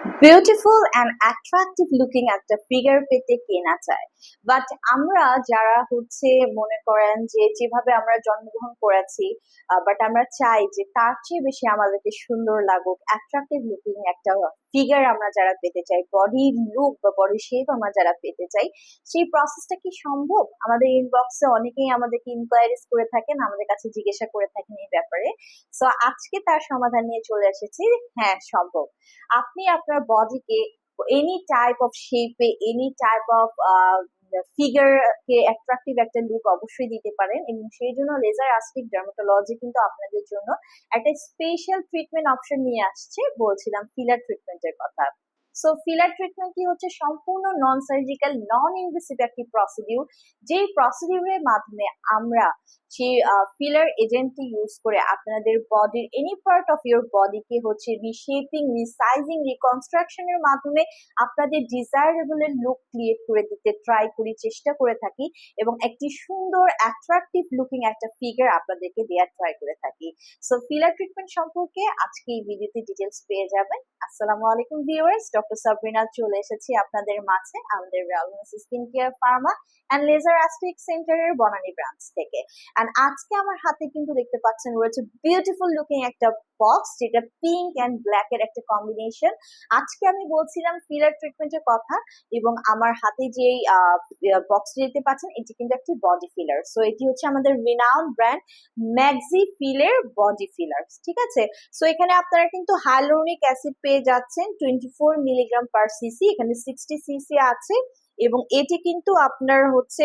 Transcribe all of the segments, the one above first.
Beautiful and attractive looking একটা figure পেতে কেনা চায়? বাট আমরা যারা হচ্ছে মনে করেন যে যেভাবে আমরা জন্মগ্রহণ করেছি বাট আমরা চাই যে তার চেয়ে বেশি আমাদেরকে সুন্দর লাগুক অ্যাট্রাকটিভ লুকিং একটা ফিগার আমরা যারা পেতে চাই বডি লুক বা বডি শেপ আমরা যারা পেতে চাই, সেই প্রসেসটা কি সম্ভব? আমাদের ইনবক্সে অনেকেই আমাদেরকে ইনকোয়ারিজ করে থাকেন, আমাদের কাছে জিজ্ঞাসা করে থাকেন এই ব্যাপারে। সো আজকে তার সমাধান নিয়ে চলে এসেছি। হ্যাঁ সম্ভব। আপনি আপনার বডিকে এনি টাইপ অফ শেপে এনি টাইপ অফ ফিগার কে অ্যাট্রাকটিভ একটা লুক অবশ্যই দিতে পারেন এবং সেই জন্য লেজার আস্টিক ডার্মাটোলজি কিন্তু আপনাদের জন্য একটা স্পেশাল ট্রিটমেন্ট অপশন নিয়ে আসছে বলছিলাম ফিলার ট্রিটমেন্টের কথা। সো ফিলার ট্রিটমেন্ট কি হচ্ছে? সম্পূর্ণ নন সার্জিক্যাল নন ইনভেসিভ একটি প্রসিডিউর যেই প্রসিডিউরের মাধ্যমে আমরা সেই ফিলার এজেন্টটি ইউজ করে আপনাদের বডির এনি পার্ট অফ ইউর বডিকে হচ্ছে রিশেপিং রিসাইজিং রিকনস্ট্রাকশনের মাধ্যমে আপনাদের ডিজায়ারেবলের লুক ক্রিয়েট করে দিতে ট্রাই করি, চেষ্টা করে থাকি এবং একটি সুন্দর অ্যাট্রাকটিভ লুকিং একটা ফিগার আপনাদেরকে দেওয়ার ট্রাই করে থাকি। সো ফিলার ট্রিটমেন্ট সম্পর্কে আজকে এই ভিডিওতে ডিটেলস পেয়ে যাবেন। আসসালামু আলাইকুম ভিউয়ার্স ডক্টর সাবরিনা চলে এসেছি আপনাদের মাঝে, আমাদের wellness skin care pharma and laser aesthetic সেন্টারের বনানী ব্রাঞ্চ থেকে। অ্যান্ড আজকে আমার হাতে কিন্তু দেখতে পাচ্ছেন রয়েছে বিউটিফুল লুকিং একটা বক্স যেটা পিঙ্ক অ্যান্ড ব্ল্যাক এর একটা কম্বিনেশন আজকে আমি বলছিলাম ফিলার ট্রিটমেন্টের কথা এবং আমার হাতে যে বক্সটি দেখতে পাচ্ছেন, এটি কিন্তু একটি বডি ফিলার সো এটি হচ্ছে আমাদের রিনাউন ব্র্যান্ড ম্যাগজি ফিলের বডি ফিলার ঠিক আছে? সো এখানে আপনারা কিন্তু হাইলোনিক অ্যাসিড পেয়ে যাচ্ছেন twenty four milligram per CC এখানে সিক্সটি সিসি আছে এবং এটি কিন্তু আপনার হচ্ছে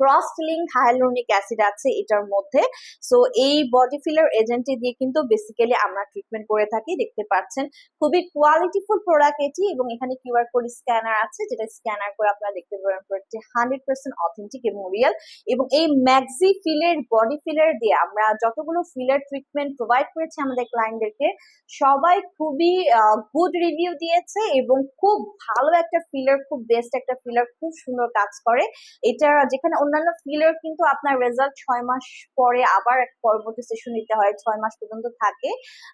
ক্রস লিঙ্ক হায়ালুরনিক অ্যাসিড আছে এটার মধ্যে। সো এই বডি ফিলার এজেন্টটি দিয়ে কিন্তু বেসিক্যালি আমরা ট্রিটমেন্ট করে থাকি, দেখতে পাচ্ছেন। খুবই কোয়ালিটিফুল প্রোডাক্ট এটি এবং এখানে কিউআর কোড স্ক্যানার আছে, যেটা স্ক্যানার করে আপনারা দেখতে পারেন প্রোডাক্টটি হান্ড্রেড পার্সেন্ট অথেন্টিক এবং রিয়েল এবং এই ম্যাক্সি ফিলের বডি ফিলার দিয়ে আমরা যতগুলো ফিলার ট্রিটমেন্ট প্রোভাইড করেছি আমাদের ক্লায়েন্টদেরকে সবাই খুবই গুড রিভিউ দিয়েছে এবং খুব ভালো একটা ফিলার খুব বেস্ট একটা ফিলার খুব সুন্দর কাজ করে। এটা যেখানে অন্যান্য ফিলার কিন্তু আপনার রেজাল্ট ছয় মাস পরে আবার পরবর্তী সেশন নিতে হয়, ছয় মাস পর্যন্ত থাকে।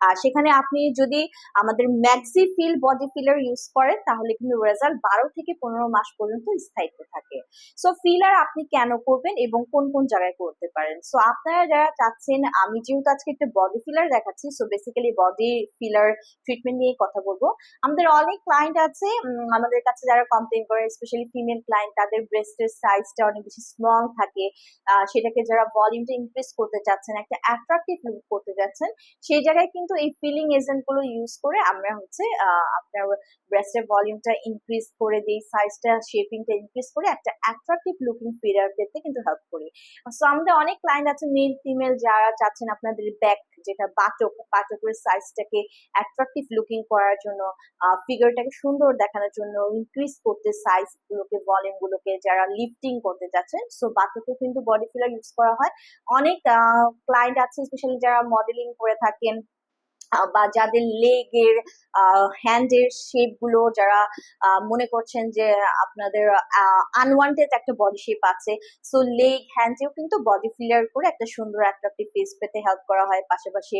আর সেখানে আপনি যদি আমাদের maxi feel body filler use করেন, তাহলে কিন্তু রেজাল্ট বারো থেকে পনেরো মাস পর্যন্ত স্থায়িত্ব থাকে। সো ফিলার আপনি কেন করবেন এবং কোন কোন জায়গায় করতে পারেন? সো আপনারা যারা চাচ্ছেন, আমি যেহেতু আজকে একটা বডি ফিলার দেখাচ্ছি so basically body filler treatment নিয়ে কথা বলব। আমাদের অনেক ক্লায়েন্ট আছে আমাদের কাছে যারা কমপ্লেন করে স্পেশালি ফিমেল ক্লায়েন্ট তাদের ব্রেস্টের সাইজটা অনেক বেশি স্ট্রং থাকে সেটাকে যারা ভলিউমটা ইনক্রিজ করতে চাচ্ছেন, একটা অ্যাট্রাকটিভ লুক করতে চাচ্ছেন, সেই জায়গায় কিন্তু এই ফিলিং এজেন্টগুলো ইউজ করে আমরা হচ্ছে আপনার ব্রেস্টের ভলিউমটা ইনক্রিজ করে দিই সাইজটা শেপিংটা ইনক্রিজ করে একটা অ্যাট্রাকটিভ লুকিং ফিগার পেতে কিন্তু হেল্প করি। সো আমাদের অনেক ক্লায়েন্ট আছে মেল ফিমেল যারা চাচ্ছেন আপনাদের ব্যাক যেটা বাটক বাটকের সাইজটাকে অ্যাট্রাকটিভ লুকিং করার জন্য ফিগারটাকে সুন্দর দেখানোর জন্য ইনক্রিজ করতে সাইজ গুলোকে ভলিউম গুলোকে যারা লিফটিং করতে যাচ্ছেন সো বাটকেও কিন্তু বডি ফিলার ইউজ করা হয়। অনেক ক্লায়েন্ট আছে স্পেশালি যারা মডেলিং করে থাকেন বা যাদের লেগের হ্যান্ডের শেপগুলো যারা মনে করছেন যে আপনাদের আনওয়ান্টেড একটা বডি শেপ আছে সো লেগ হ্যান্ডেও কিন্তু বডি ফিলার করে একটা সুন্দর অ্যাট্রাকটিভ ফেস পেতে হেল্প করা হয়। পাশাপাশি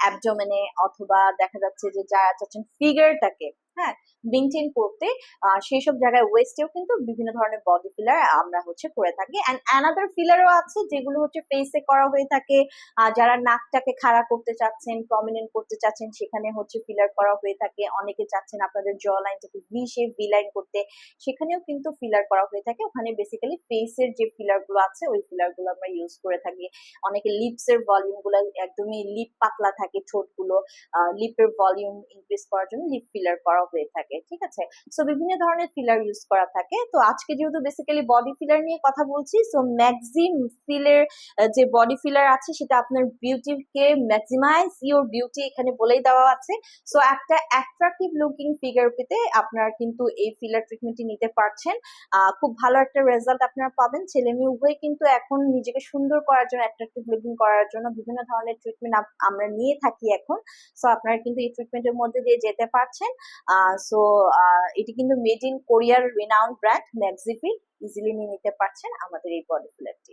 অ্যাবডোমেনে অথবা দেখা যাচ্ছে যে যারা চাচ্ছেন ফিগারটাকে হ্যাঁ মেনটেন করতে সেই সব জায়গায় ওয়েস্টেও কিন্তু বিভিন্ন ধরনের বডি ফিলার আমরা হচ্ছে করে থাকি। অ্যান্ড অ্যানাদার ফিলারও আছে যেগুলো হচ্ছে ফেসে করা হয়ে থাকে। যারা নাকটাকে খাড়া করতে চাচ্ছেন প্রমিনেন্ট করতে চাচ্ছেন, সেখানে হচ্ছে ফিলার করা হয়ে থাকে। অনেকে চাচ্ছেন আপনাদের জ লাইনটাকে ভি শেপ ভি লাইন করতে। সেখানেও কিন্তু ফিলার করা হয়ে থাকে। ওখানে বেসিক্যালি ফেসের যে ফিলারগুলো আছে, ওই ফিলারগুলো আমরা ইউজ করে থাকি। অনেকে লিপসের ভলিউমগুলো একদমই লিপ পাতলা থাকে ঠোঁটগুলো। লিপের ভলিউম ইনক্রিজ করার জন্য লিপ ফিলার করা হয়ে থাকে, ঠিক আছে? সো বিভিন্ন ধরনের ফিলার ইউজ করা থাকে। তো আজকে যেহেতু বেসিক্যালি বডি ফিলার নিয়ে কথা বলছি সো ম্যাক্সিম ফিলের যে বডি ফিলার আছে, সেটা আপনার বিউটিকে ম্যাক্সিমাইজ ইউর বিউটি এখানে বলেই দেওয়া আছে। সো একটা অ্যাট্রাকটিভ লুকিং ফিগার পেতে আপনার কিন্তু এই ফিলার ট্রিটমেন্টটি নিতে পারছেন। খুব ভালো একটা রেজাল্ট আপনারা পাবেন। ছেলে মেয়ে উভয় কিন্তু এখন নিজেকে সুন্দর করার জন্য অ্যাট্রাকটিভ লুকিং করার জন্য বিভিন্ন ধরনের ট্রিটমেন্ট আমরা নিয়ে থাকি এখন। সো আপনারা কিন্তু এই ট্রিটমেন্টের মধ্যে দিয়ে যেতে পারছেন। সো এটি কিন্তু মেড ইন কোরিয়ার রিনাউন্ড ব্র্যান্ড ম্যাক্সিফিল ইজিলি নিয়ে নিতে পারছেন আমাদের এই বডি ফিলারটি